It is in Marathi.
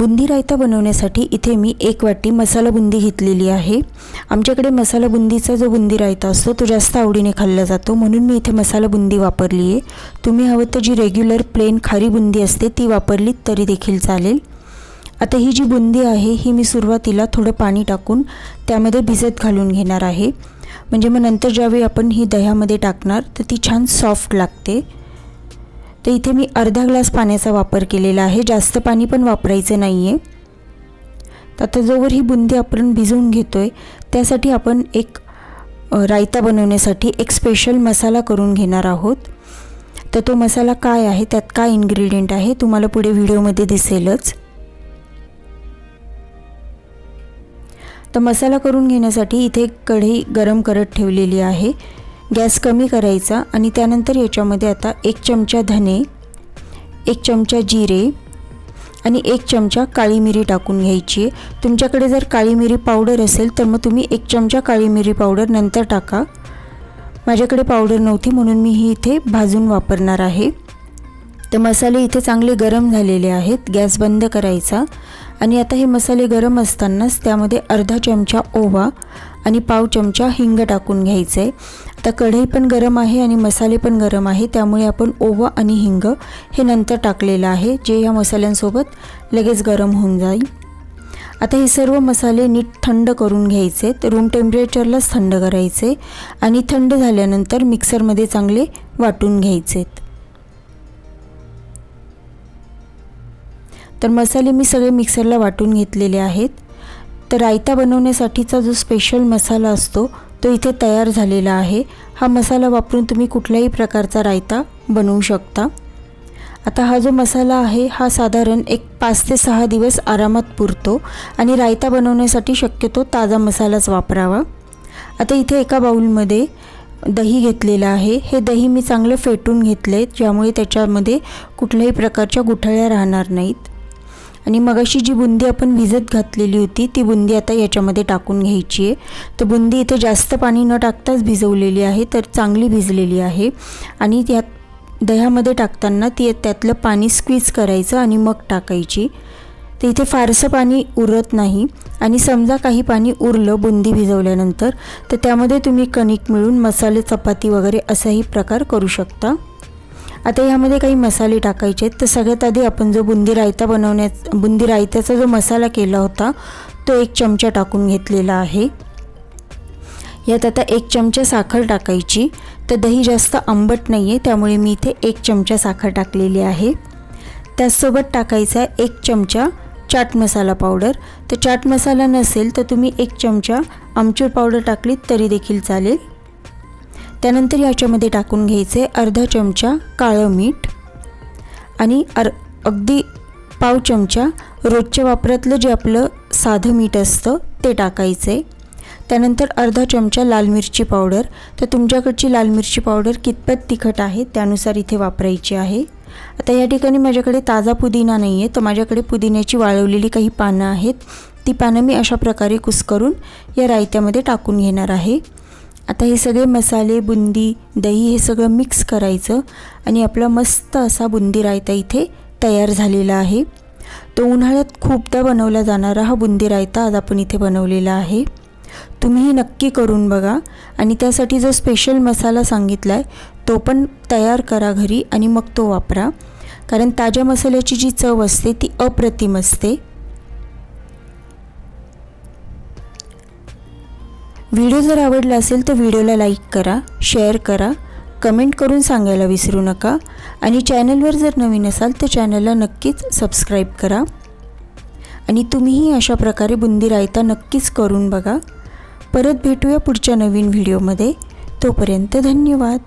बुंदी रायता बनवण्यासाठी इथे मी एक वाटी मसाला बुंदी घेतलेली आहे. आमच्याकडे मसाला बुंदीचा जो बुंदी रायता असतो तो जास्त आवडीने खाल्ला जातो. म्हणून मी इथे मसाला बुंदी वापरली आहे. तुम्ही हवं तर जी रेग्युलर प्लेन खारी बुंदी असते ती वापरली तरी देखील चालेल. आता ही जी बुंदी आहे ही मी सुरुवातीला थोडं पाणी टाकून त्यामध्ये भिजत घालून घेणार आहे. म्हणजे मग नंतर ज्यावेळी आपण ही दह्यामध्ये टाकणार तर ती छान सॉफ्ट लागते. तर इथे मी अर्धा ग्लास पाण्याचा वापर केलेला आहे. जास्त पाणी पण वापरायचं नाही आहे तर आता जोवर ही बुंदी आपण भिजवून घेतो आहे त्यासाठी आपण एक रायता बनवण्यासाठी एक स्पेशल मसाला करून घेणार आहोत. तर तो मसाला काय आहे त्यात काय इन्ग्रेडियंट आहे तुम्हाला पुढे व्हिडिओमध्ये दिसेलच. तर मसाला करून घेण्यासाठी इथे कढई गरम करत ठेवलेली आहे. गॅस कमी करायचा आणि त्यानंतर याच्यामध्ये आता एक चमचा धने एक चमचा जिरे आणि एक चमचा काळी मिरी टाकून घ्यायची आहे. तुमच्याकडे जर काळी मिरी पावडर असेल तर मग तुम्ही एक चमचा काळी मिरी पावडर नंतर टाका. माझ्याकडे पावडर नव्हती म्हणून मी ही इथे भाजून वापरणार आहे. तर मसाले इथे चांगले गरम झालेले आहेत. गॅस बंद करायचा. आणि आता हे मसाले गरम असतानाच त्यामध्ये अर्धा चमचा ओवा आणि पाव चमचा हिंग टाकून घ्यायचं आहे आता कढई पण गरम आहे आणि मसाले पण गरम आहे. त्यामुळे आपण ओवा आणि हिंग हे नंतर टाकलेलं आहे. जे या मसाल्यांसोबत लगेच गरम होऊन जाईल. आता हे सर्व मसाले नीट थंड करून घ्यायचे तर रूम टेम्परेचरलाच थंड करायचे आणि थंड झाल्यानंतर मिक्सरमध्ये चांगले वाटून घ्यायचेत. तर मसाले मी सगळे मिक्सरला वाटून घेतलेले आहेत. तर रायता बनवण्यासाठीचा जो स्पेशल मसाला असतो तो इथे तयार झालेला आहे. हा मसाला वापरून तुम्ही कुठल्याही प्रकारचा रायता बनवू शकता. आता हा जो मसाला आहे हा साधारण एक पाच ते सहा दिवस आरामात पुरतो आणि रायता बनवण्यासाठी शक्यतो ताजा मसालाच वापरावा. आता इथे एका बाऊलमध्ये दही घेतलेलं आहे. हे दही मी चांगलं फेटून घेतले ज्यामुळे त्याच्यामध्ये कुठल्याही प्रकारच्या गुठळ्या राहणार नाहीत. आणि मगाशी जी बुंदी आपण भिजत घातलेली होती ती बुंदी आता याच्यामध्ये टाकून घ्यायची आहे. तर बुंदी इथे जास्त पाणी न टाकताच भिजवलेली आहे तर चांगली भिजलेली आहे. आणि त्यात दह्यामध्ये टाकताना ती त्यातलं पाणी स्क्वीज करायचं आणि मग टाकायची. तर इथे फारसं पाणी उरत नाही. आणि समजा काही पाणी उरलं बुंदी भिजवल्यानंतर तर त्यामध्ये तुम्ही कणिक मिळून मसाले चपाती वगैरे असाही प्रकार करू शकता. आता यामध्ये काही मसाले टाकायचे आहेत. तर सगळ्यात आधी आपण जो बुंदी रायता बनवण्या बुंदी रायत्याचा जो मसाला केला होता तो एक चमचा टाकून घेतलेला आहे. यात आता एक चमचा साखर टाकायची. तर दही जास्त आंबट नाही आहे त्यामुळे मी इथे एक चमचा साखर टाकलेली आहे. त्याचसोबत टाकायचा आहे एक चमचा चाट मसाला पावडर. तर चाट मसाला नसेल तर तुम्ही एक चमचा आमचूर पावडर टाकलीत तरी देखील चालेल. त्यानंतर याच्यामध्ये टाकून घ्यायचे अर्धा चमचा काळं मीठ आणि अर अगदी पाव चमचा रोजच्या वापरातलं जे आपलं साधं मीठ असतं ते टाकायचे. त्यानंतर अर्धा चमचा लाल मिरची पावडर. तर तुमच्याकडची लाल मिरची पावडर कितपत तिखट आहे त्यानुसार इथे वापरायची आहे. आता या ठिकाणी माझ्याकडे ताजा पुदिना नाही आहे तर माझ्याकडे पुदिन्याची वाळवलेली काही पानं आहेत. ती पानं मी अशा प्रकारे कुस्करून या रायत्यामध्ये टाकून घेणार आहे. आता हे सगळे मसाले बुंदी दही हे सगळं मिक्स करायचं आणि आपला मस्त असा बुंदी रायता इथे तयार झालेला आहे. तो उन्हाळ्यात खूपदा बनवला जाणारा हा बुंदी रायता आज आपण इथे बनवलेला आहे. तुम्हीही नक्की करून बघा आणि त्यासाठी जो स्पेशल मसाला सांगितला आहे तो पण तयार करा घरी आणि मग तो वापरा. कारण ताज्या मसाल्याची जी चव असते ती अप्रतिम असते. व्हिडिओ जर आवडला असेल तर व्हिडिओला लाईक करा शेअर करा कमेंट करून सांगायला विसरू नका आणि चॅनलवर जर नवीन असाल तर चॅनलला नक्कीच सबस्क्राईब करा. आणि तुम्हीही अशा प्रकारे बुंदी रायता नक्कीच करून बघा. परत भेटूया पुढच्या नवीन व्हिडिओमध्ये. तोपर्यंत धन्यवाद.